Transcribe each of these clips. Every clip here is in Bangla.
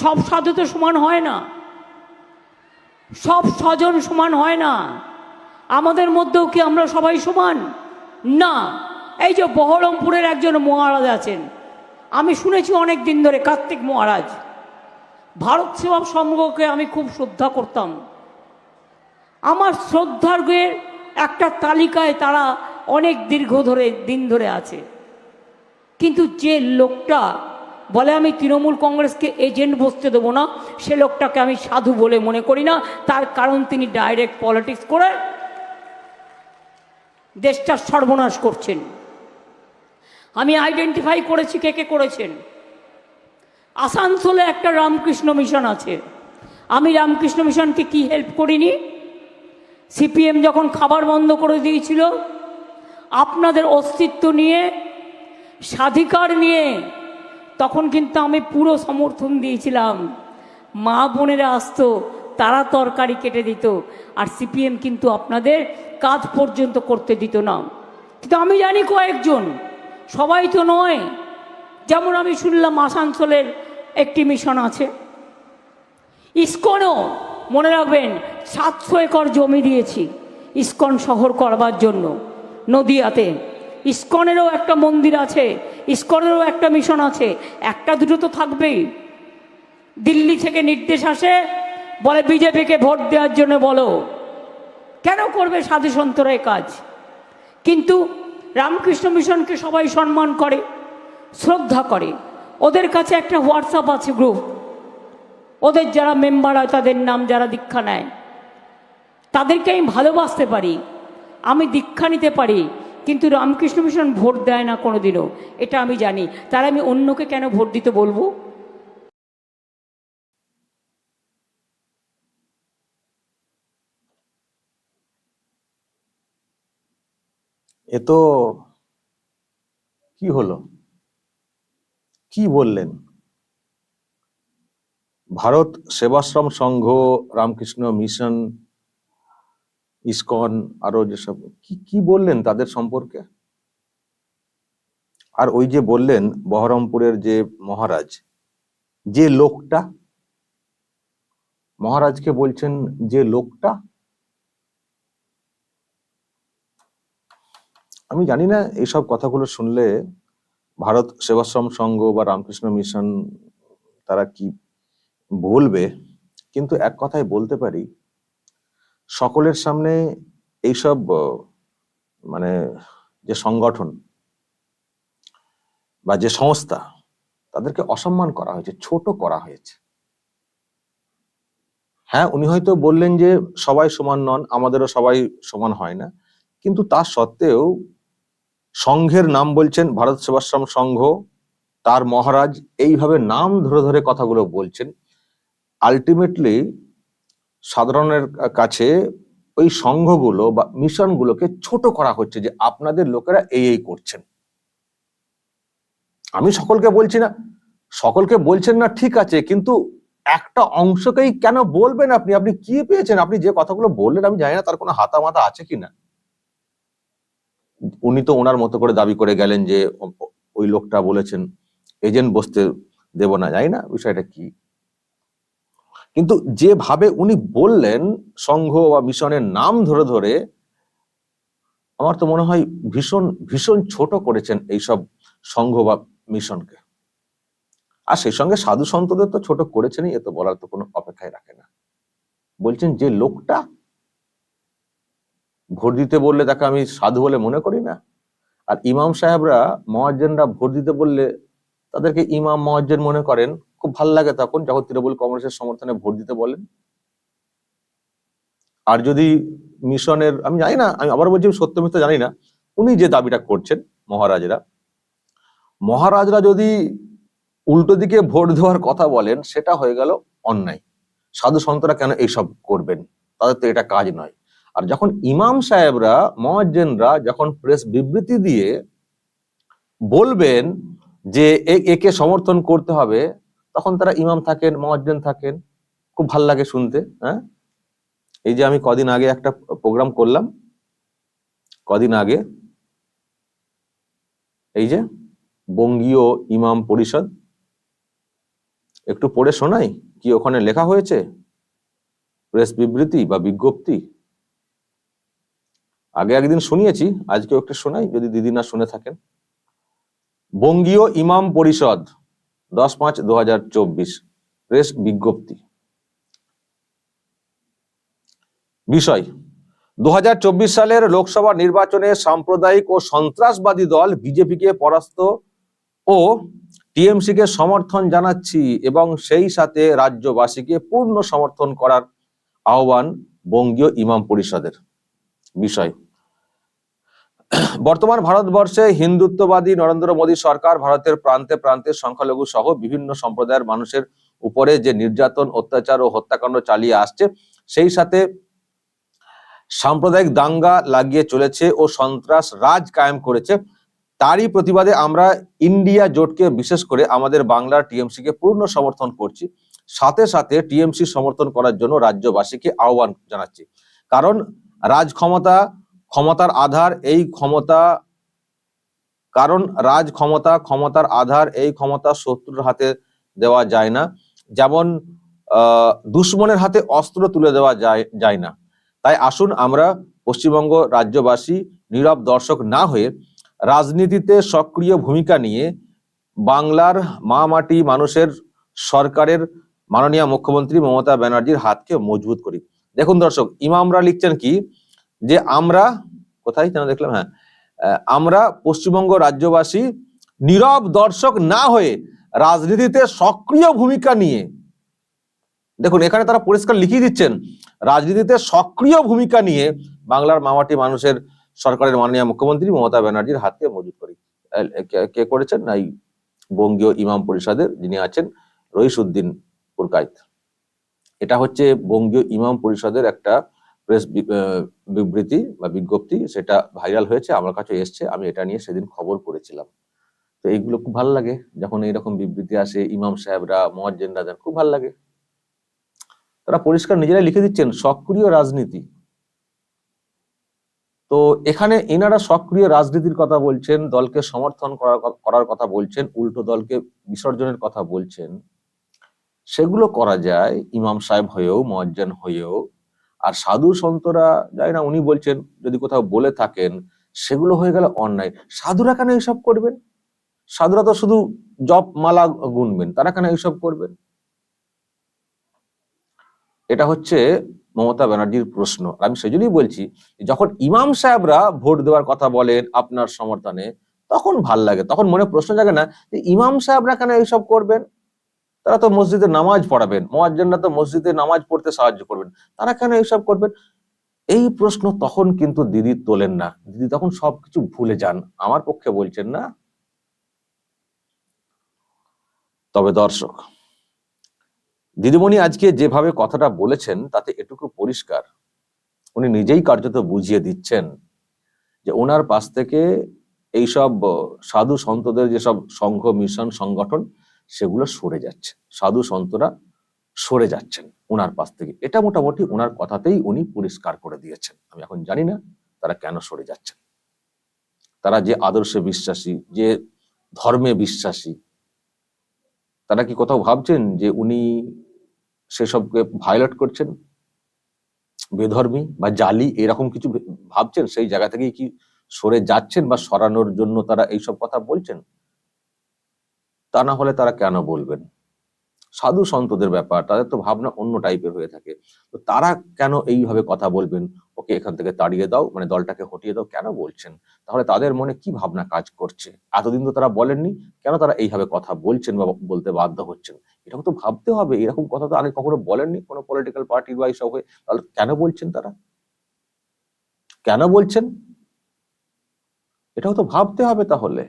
সব সাধু তো সমান হয় না। সব স্বজন সমান হয় না। আমাদের মধ্যেও কি আমরা সবাই সমান? না। এই যে বহরমপুরের একজন মহারাজ আছেন, আমি শুনেছি অনেক দিন ধরে, কার্তিক মহারাজ। ভারত সেবা সংঘকে আমি খুব শ্রদ্ধা করতাম। আমার শ্রদ্ধার্ঘের একটা তালিকায় তারা অনেক দীর্ঘ ধরে, দিন ধরে আছে। কিন্তু যে লোকটা বলে আমি তৃণমূল কংগ্রেসকে এজেন্ট বসতে দেবো না, সে লোকটাকে আমি সাধু বলে মনে করি না, তার কারণ তিনি ডাইরেক্ট পলিটিক্স করে দেশটার সর্বনাশ করছেন। আমি আইডেন্টিফাই করেছি কে কে করেছেন। আসানসোলে একটা রামকৃষ্ণ মিশন আছে। আমি রামকৃষ্ণ মিশনকে কি হেল্প করিনি? সিপিএম যখন খাবার বন্ধ করে দিয়েছিল, আপনাদের অস্তিত্ব নিয়ে, স্বাধিকার নিয়ে তখন কিন্তু আমি পুরো সমর্থন দিয়েছিলাম। মা বোনেরা আসতো, তারা তরকারি কেটে দিত, আর সিপিএম কিন্তু আপনাদের কাজ পর্যন্ত করতে দিত না। কিন্তু আমি জানি কয়েকজন, সবাই তো নয়। যেমন আমি শুনলাম আসানসোলের একটি মিশন আছে। ইস্কনও, মনে রাখবেন, সাতশো একর জমি দিয়েছি ইস্কন শহর করবার জন্য, নদিয়াতে। ইস্কনেরও একটা মন্দির আছে ইস্কনেরও একটা মিশন আছে। একটা, দুটো তো থাকবেই। দিল্লি থেকে নির্দেশ আসে, বলে বিজেপিকে ভোট দেওয়ার জন্য বলো। কেন করবে সাধু সন্তরা কাজ? কিন্তু রামকৃষ্ণ মিশনকে সবাই সম্মান করে, শ্রদ্ধা করে। ওদের কাছে একটা হোয়াটসঅ্যাপ আছে গ্রুপ ওদের যারা মেম্বার হয়, তাদের নাম যারা দীক্ষা নেয়, তাদেরকে আমি ভালোবাসতে পারি। আমি দীক্ষা নিতে পারি। কিন্তু রামকৃষ্ণ মিশন ভোট দেয় না কোনোদিনও। এটা আমি জানি। তার আমি অন্যকে কেন ভোট দিতে বলব? এ তো কি হলো? কি বললেন? ভারত সেবাশ্রম সংঘ, রামকৃষ্ণ মিশন ইসকন, আরও যেসব, কি কি বললেন তাদের সম্পর্কে? আর ওই যে বললেন বহরমপুরের যে মহারাজ, যে লোকটা, মহারাজকে বলছেন যে লোকটা? আমি জানি না এইসব কথাগুলো শুনলে ভারত সেবাশ্রম সংঘ বা রামকৃষ্ণ মিশন তারা কি বলবে, কিন্তু এক কথায় বলতে পারি সকলের সামনে এইসব মানে যে সংগঠন বা যে সংস্থা, তাদেরকে অসম্মান করা হয়েছে, ছোট করা হয়েছে। হ্যাঁ উনি হয়তো বললেন যে সবাই সমান নন, আমাদেরও সবাই সমান হয় না। কিন্তু তা সত্ত্বেও সংঘের নাম বলছেন ভারত সেবাশ্রম সংঘ, তার মহারাজ এইভাবে নাম ধরে ধরে কথাগুলো বলছেন। আলটিমেটলি সাধারণের কাছে ওই সংঘগুলো বা মিশনগুলোকে ছোট করা হচ্ছে যে আপনাদের লোকেরা এই এই করছেন। আমি সকলকে বলছি না, সকলকে বলছেন না ঠিক আছে, কিন্তু একটা অংশকেই কেন বলবেন আপনি? আপনি কি পেয়েছেন? আপনি যে কথাগুলো বললেন, আমি জানি না তার কোনো হাতা মাথা আছে কিনা উনি তো ওনার মতো করে দাবি করে গেলেন যে ওই লোকটা বলেছেন, এজেন্ট বসতে দেব না, জানি না বিষয়টা কি। কিন্তু যেভাবে উনি বললেন সংঘ বা মিশনের নাম ধরে ধরে, আমার তো মনে হয় ভীষণ ভীষণ ছোট করেছেন এইসব সংঘ বা মিশনকে। আর সেই সঙ্গে সাধু সন্তদের তো ছোট করেছেনই, এ তো বলার তো কোনো অপেক্ষায় রাখে না। বলছেন যে লোকটা, ভোট দিতে বললে তাকে আমি সাধু বলে মনে করি না। আর ইমাম সাহেবরা মহাজ্জেনরা ভোট দিতে বললে তাদেরকে ইমাম মহাজ্জেন মনে করেন। খুব ভালো লাগে তখন যখন তৃণমূল কংগ্রেসের সমর্থনে ভোট দিতে বলেন। আর যদি মিশনের, আমি জানি না, আমি আবার বলছি সত্য মিথ্যা জানি না, উনি যে দাবিটা করছেন মহারাজরা মহারাজরা যদি উল্টো দিকে ভোট দেওয়ার কথা বলেন, সেটা হয়ে গেল অন্যায়। সাধু সন্তরা কেন এইসব করবেন? তাদের তো এটা কাজ নয়। আর যখন ইমাম সাহেবরা মহাজ্জেনরা যখন প্রেস বিবৃতি দিয়ে বলবেন যে একে সমর্থন করতে হবে তখন তারা ইমাম থাকেন মহাজ্জেন থাকেন, খুব ভালো লাগে শুনতে হ্যাঁ? এই যে আমি কদিন আগে একটা প্রোগ্রাম করলাম, কদিন আগে, এই যে বঙ্গীয় ইমাম পরিষদ, একটু পড়ে শোনাই কি ওখানে লেখা হয়েছে? প্রেস বিবৃতি বা বিজ্ঞপ্তি? আগে একদিন শুনিয়েছি, আজকেও একটু শোনাই, যদি দিদি না শুনে থাকেন। বঙ্গীয় ইমাম পরিষদ দশ পাঁচ দু হাজার চব্বিশ প্রেস বিজ্ঞপ্তি। বিষয় দু সালের লোকসভা নির্বাচনে সাম্প্রদায়িক ও সন্ত্রাসবাদী দল বিজেপিকে পরাস্ত ও টিএমসি কে সমর্থন জানাচ্ছি এবং সেই সাথে রাজ্যবাসীকে পূর্ণ সমর্থন করার আহ্বান বঙ্গীয় ইমাম পরিষদের। বিষয় বর্তমান ভারতবর্ষে হিন্দুত্ববাদী নরেন্দ্র মোদী সরকার ভারতের প্রান্তে প্রান্তে সংখ্যালঘু সহ বিভিন্ন সম্প্রদায়ের মানুষের উপরে যে নির্যাতন, অত্যাচার ও হত্যাকাণ্ড চালিয়ে আসছে, সেই সাথে সাম্প্রদায়িক দাঙ্গা লাগিয়ে চলেছে ও সন্ত্রাস রাজ কায়েম করেছে। তারই প্রতিবাদে আমরা ইন্ডিয়া জোটকে বিশেষ করে আমাদের বাংলার টিএমসি কে পূর্ণ সমর্থন করছি। সাথে সাথে টিএমসি সমর্থন করার জন্য রাজ্যবাসীকে আহ্বান জানাচ্ছি। কারণ রাজ ক্ষমতা ক্ষমতার আধার, এই ক্ষমতা কারণ রাজ ক্ষমতা, ক্ষমতার আধার, এই ক্ষমতা শত্রুর হাতে দেওয়া যায় না। যেমন দুশ্মনের হাতে অস্ত্র তুলে দেওয়া যায় যায় না। তাই আসুন আমরা পশ্চিমবঙ্গ রাজ্যবাসী, নীরব দর্শক না হয়ে রাজনীতিতে সক্রিয় ভূমিকা নিয়ে বাংলার মা মাটি মানুষের সরকারের মাননীয় মুখ্যমন্ত্রী মমতা ব্যানার্জির হাতকে মজবুত করি। দেখুন দর্শক ইমামরা লিখছেন কি যে আমরা, কোথায় যেন দেখলাম হ্যাঁ আমরা পশ্চিমবঙ্গ রাজ্যবাসী নীরব দর্শক না হয়ে রাজনীতিতে সক্রিয় ভূমিকা নিয়ে, দেখুন, এখানে তারা পরিষ্কার লিখিয়ে দিচ্ছেন, রাজনীতিতে সক্রিয় ভূমিকা নিয়ে বাংলার মামাটি মানুষের সরকারের মাননীয় মুখ্যমন্ত্রী মমতা ব্যানার্জির হাতকে মজুত করি। কে- করেছেন? এই বঙ্গীয় ইমাম পরিষদের যিনি আছেন, রইসুদ্দিন পুরকাইত এটা হচ্ছে বঙ্গীয় ইমাম পরিষদের একটা প্রেস বিবৃতি বা বিজ্ঞপ্তি সেটা ভাইরাল হয়েছে, আমার কাছে এসছে, আমি এটা নিয়ে সেদিন খবর করেছিলাম। তো এইগুলো খুব ভালো লাগে, যখন এইরকম বিবৃতি আসে, ইমাম সাহেবরা মহাজ্জেনরা দেন খুব ভালো লাগে। তারা পরিষ্কার নিজেরাই লিখে দিচ্ছেন, সক্রিয় রাজনীতি। তো এখানে এনারা সক্রিয় রাজনীতির কথা বলছেন, দলকে সমর্থন করার কথা বলছেন, উল্টো দলকে বিসর্জনের কথা বলছেন। সেগুলো করা যায়, ইমাম সাহেব হয়েও মজ্জান হয়েও আর সাধু সন্তরা যাই না উনি বলছেন, যদি কোথাও বলে থাকেন, সেগুলো হয়ে গেল অন্যায়। সাধুরা কেন এইসব করবেন? সাধুরা তো শুধু জপ, মালা গুনবেন, তারা কেন এইসব করবেন? এটা হচ্ছে মমতা ব্যানার্জির প্রশ্ন। আমি সেজন্যই বলছি, যখন ইমাম সাহেবরা ভোট দেওয়ার কথা বলেন আপনার সমর্থনে, তখন ভালো লাগে, তখন মনে প্রশ্ন জাগে না যে ইমাম সাহেবরা কেন এইসব করবেন? তারা তো মসজিদে নামাজ পড়াবেন, মোয়াজ্জেনরা তো মসজিদে নামাজ পড়তে সাহায্য করবেন। তারা কেন এইসব করবেন? এই প্রশ্ন তখন কিন্তু দিদি তোলেন না। দিদি তখন সবকিছু ভুলে যান। আমার পক্ষে বলছেন না। তবে দর্শক, দিদিমণি আজকে যেভাবে কথাটা বলেছেন, তাতে এটুকু পরিষ্কার। উনি নিজেই কার্যত বুঝিয়ে দিচ্ছেন যে ওনার পাশ থেকে এইসব সাধু সন্তদের যেসব সংঘ, মিশন, সংগঠন সেগুলো সরে যাচ্ছে। সাধু সন্তরা সরে যাচ্ছেন ওনার পাশ থেকে। এটা মোটামুটি ওনার কথাতেই উনি পরিষ্কার করে দিয়েছেন। আমি এখন জানি না তারা কেন সরে যাচ্ছেন। তারা যে আদর্শে বিশ্বাসী, যে ধর্মে বিশ্বাসী, তারা কি কোথাও ভাবছেন যে উনি সেসবকে ভায়োলেট করছেন? বেধর্মী বা জালি এরকম কিছু ভাবছেন? সেই জায়গা থেকেই কি সরে যাচ্ছেন বা সরানোর জন্য তারা এইসব কথা বলছেন? তা না হলে তারা কেন বলবেন? সাধু সন্তদের ব্যাপার, তাদের তো ভাবনা অন্য টাইপের হয়ে থাকে। তো তারা কেন এইভাবে কথা বলবেন? ওকে এখান থেকে তাড়িয়ে দাও মানে দলটাকে হটিয়ে দাও, কেন বলছেন? তাহলে তাদের মনে কি ভাবনা কাজ করছে? এতদিন তো তারা বলেননি, কেন তারা এইভাবে কথা বলছেন বা বলতে বাধ্য হচ্ছেন? এটাও তো ভাবতে হবে, এরকম কথা তো আগে কখনো বলেননি কোনো পলিটিক্যাল পার্টির বা এইসব হয়ে। তাহলে কেন বলছেন তারা? কেন বলছেন? এটাও তো ভাবতে হবে তাহলে।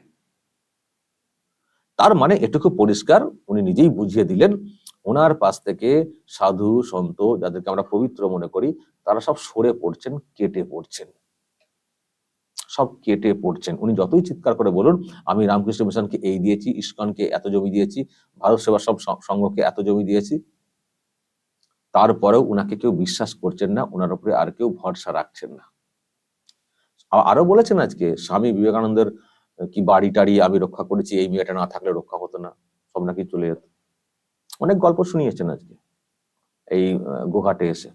তার মানে এটুকু পরিষ্কার উনি নিজেই বুঝিয়ে দিলেন ওনার পাশ থেকে সাধু সন্ত যাদেরকে আমরা পবিত্র মনে করি তারা সব সরে পড়ছেন কেটে পড়ছেন। সব কেটে পড়ছেন। উনি যতই চিৎকার করে বলুন আমি রামকৃষ্ণ মিশনকে এই দিয়েছি ইস্কনকে এত জমি দিয়েছি ভারত সেবা সব সংঘকে এত জমি দিয়েছি তারপরেও উনাকে কেউ বিশ্বাস করছেন না ওনার উপরে আর কেউ ভরসা রাখছেন না। আরও বলেছেন আজকে স্বামী বিবেকানন্দের আহ, কি বাড়ি টাড়ি আমি রক্ষা করেছি, এই মেয়েটা না থাকলে রক্ষা হতো না, সব নাকি চলে যেত। অনেক গল্প শুনিয়েছেন আজকে, এই গোঘাটে এসে।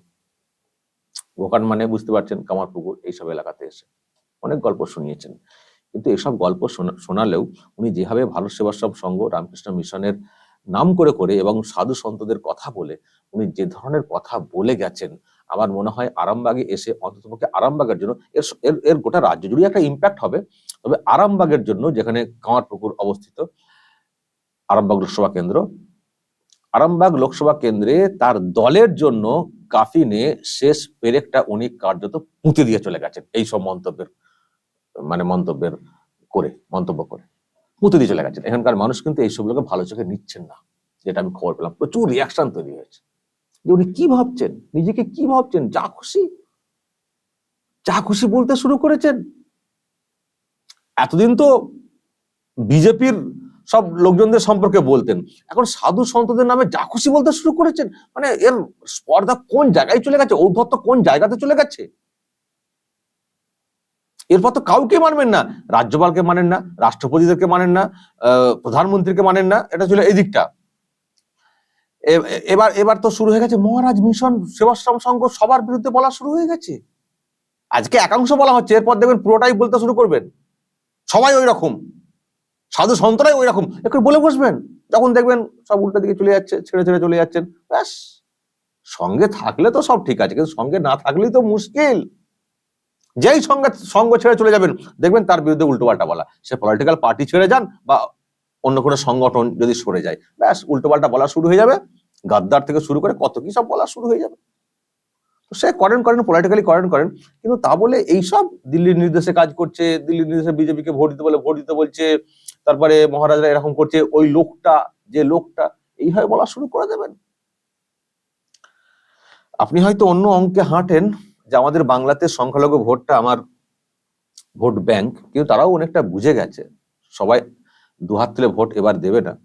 গোঘাট মানে বুঝতে পারছেন, কামারপুকুর, এইসব এলাকাতে এসে। অনেক গল্প শুনিয়েছেন। কিন্তু এসব গল্প শোনা- শোনালেও উনি যেভাবে ভারত সেবাশ্রম সংঘ রামকৃষ্ণ মিশনের নাম করে করে এবং সাধু সন্তদের কথা বলে, উনি যে ধরনের কথা বলে গেছেন আমার মনে হয় আরামবাগে এসে অন্ততপক্ষে আরামবাগের জন্য এর এর এর গোটা রাজ্য জুড়ে একটা ইম্প্যাক্ট হবে। তবে আরামবাগের জন্য যেখানে কামারপুকুর অবস্থিত, আরামবাগ লোকসভা কেন্দ্র, আরামবাগ লোকসভা কেন্দ্রে তার দলের জন্য কাফিনে শেষ পেরেকটা উনি কার্যত পুঁতে দিয়ে চলে গেছেন এই সব মন্তব্যের মানে মন্তব্যের করে, মন্তব্য করে। পুঁতে দিয়ে চলে গেছেন। এখানকার মানুষ কিন্তু এইসবগুলোকে ভালো চোখে নিচ্ছেন না। যেটা আমি খবর পেলাম। প্রচুর রিয়াকশন তৈরি হয়েছে। যে উনি কি ভাবছেন? নিজেকে কি ভাবছেন? যা খুশি। যা খুশি বলতে শুরু করেছেন। এতদিন তো বিজেপির সব লোকজনদের সম্পর্কে বলতেন। এখন সাধু সন্তদের নামে যা খুশি বলতে শুরু করেছেন মানে এর স্পর্ধা কোন জায়গায় চলে গেছে? ঔদ্ধত্য কোন জায়গাতে চলে গেছে? এরপর তো কাউকে মানবেন না। রাজ্যপালকে মানেন না, রাষ্ট্রপতিদেরকে মানেন না প্রধানমন্ত্রীকে মানেন না, এটা ছিল এই দিকটা এবার এবার তো শুরু হয়ে গেছে মহারাজ মিশন সেবাশ্রম সংঘ সবার বিরুদ্ধে বলা শুরু হয়ে গেছে। আজকে একাংশ বলা হচ্ছে, এরপর দেখবেন পুরোটাই বলতে শুরু করবেন। সবাই ওই রকম সাধু সন্তরাই ওই রকম একটু বলে বসবেন। যখন দেখবেন সব উল্টো দিকে চলে যাচ্ছে, ছেড়ে ছেড়ে চলে যাচ্ছেন। ব্যাস। সঙ্গে থাকলে তো সব ঠিক আছে, কিন্তু সঙ্গে না থাকলেই তো মুশকিল। যেই সঙ্গে, সঙ্গ ছেড়ে চলে যাবেন, দেখবেন তার বিরুদ্ধে উল্টো পাল্টা বলা। সে পলিটিক্যাল পার্টি ছেড়ে যান বা অন্য কোনো সংগঠন যদি সরে যায়, ব্যাস উল্টো পাল্টা বলা শুরু হয়ে যাবে। গাদ্দার থেকে শুরু করে কত কি সব বলা শুরু হয়ে যাবে। তো সে করেন করেন পলিটিক্যালি করেন করেন, কিন্তু তা বলে এইসব দিল্লির নির্দেশে কাজ করছে, দিল্লির নির্দেশে বিজেপিকে ভোট দিতে বলে, ভোট দিতে বলছে, তারপরে মহারাজরা এরকম করছে, ওই লোকটা, যে লোকটা, এইভাবে বলা শুরু করে দেবেন। আপনি হয়তো অন্য অঙ্কে হাঁটেন যে আমাদের বাংলাতে সংখ্যালঘু ভোটটা আমার ভোট ব্যাংক, কিন্তু তারাও অনেকটা বুঝে গেছে। সবাই দুহাত তুলে ভোট এবার দেবে না।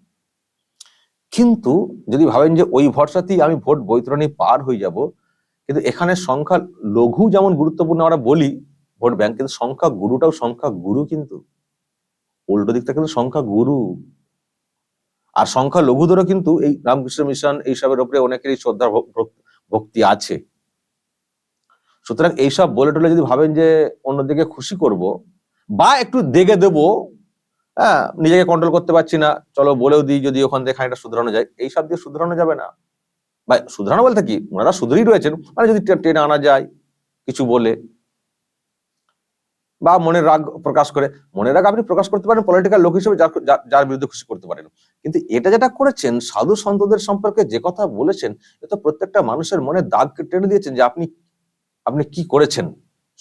কিন্তু যদি ভাবেন যে ওই ভরসাতেই আমি ভোট বৈতরণী পার হয়ে যাব, কিন্তু এখানে সংখ্যা লঘু যেমন গুরুত্বপূর্ণ আমরা বলি, ভোট ব্যাংক কিন্তু সংখ্যা গুরুটাও সংখ্যা গুরু কিন্তু। উল্টো দিকটা কিন্তু সংখ্যা গুরু। আর সংখ্যা লঘুদেরও কিন্তু এই রামকৃষ্ণ মিশন এইসবের উপরে অনেকেরই শ্রদ্ধা ভক- ভক- ভক্তি আছে। সুতরাং এইসব বলে টলে যদি ভাবেন যে অন্যদিকে খুশি করব, বা একটু দেখে দেবো হ্যাঁ নিজেকে কন্ট্রোল করতে পারছি না। চলো বলেও দিই যদি ওখান থেকে খানিকটা শুধরানো যায়। এইসব দিয়ে শুধরানো যাবে না। বা শুধরানো বলতে কি? ওনারা শুধরেই রয়েছেন। মানে যদি টেনে আনা যায়, কিছু বলে। বা মনের রাগ প্রকাশ করে। মনের রাগ আপনি প্রকাশ করতে পারেন পলিটিক্যাল লোক হিসেবে, যার বিরুদ্ধে খুশি করতে পারেন। কিন্তু এটা যেটা করেছেন, সাধু সন্তদের সম্পর্কে যে কথা বলেছেন, এ তো প্রত্যেকটা মানুষের মনে দাগ টেনে দিয়েছেন যে আপনি আপনি কি করেছেন?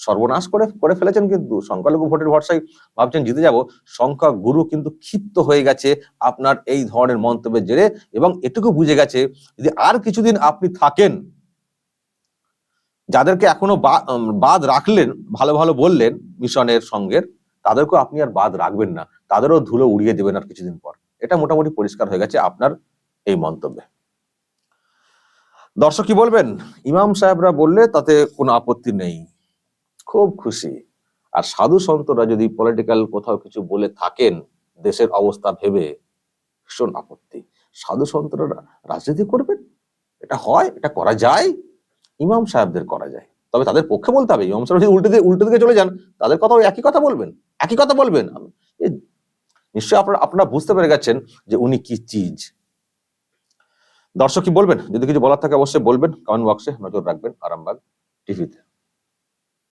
সর্বনাশ করে করে ফেলেছেন কিন্তু। সংখ্যালঘু ভোটের ভরসায় ভাবছেন জিতে যাব। সংখ্যা গুরু কিন্তু ক্ষিপ্ত হয়ে গেছে আপনার এই ধরনের মন্তব্যের জেরে এবং এটুকু বুঝে গেছে যদি আর কিছুদিন আপনি থাকেন। যাদেরকে এখনও বাদ রাখলেন, ভালো ভালো বললেন মিশনের সঙ্গের, তাদেরকেও আপনি আর বাদ রাখবেন না। তাদেরও ধুলো উড়িয়ে দেবেন আর কিছুদিন পর। এটা মোটামুটি পরিষ্কার হয়ে গেছে আপনার এই মন্তব্যে। দর্শক কি বলবেন? ইমাম সাহেবরা বললে তাতে কোনো আপত্তি নেই। খুব খুশি। আর সাধু সন্তরা যদি পলিটিক্যাল কোথাও কিছু বলে থাকেন, দেশের অবস্থা ভেবে, ভীষণ আপত্তি। সাধু সন্তরা রাজনীতি করবেন? এটা হয়? এটা করা যায়? ইমাম সাহেবদের করা যায়। তবে তাদের পক্ষে বলতে হবে। ইমাম সাহেব যদি উল্টে দিকে, উল্টো দিকে চলে যান, তাদের কথাও একই কথা বলবেন। একই কথা বলবেন। নিশ্চয়ই আপনারা আপনারা বুঝতে পেরে গেছেন যে উনি কি চিজ। দর্শক কি বলবেন? যদি কিছু বলার থাকে অবশ্যই বলবেন। কমেন্ট বক্সে নজর রাখবেন। আরামবাগ টিভিতে।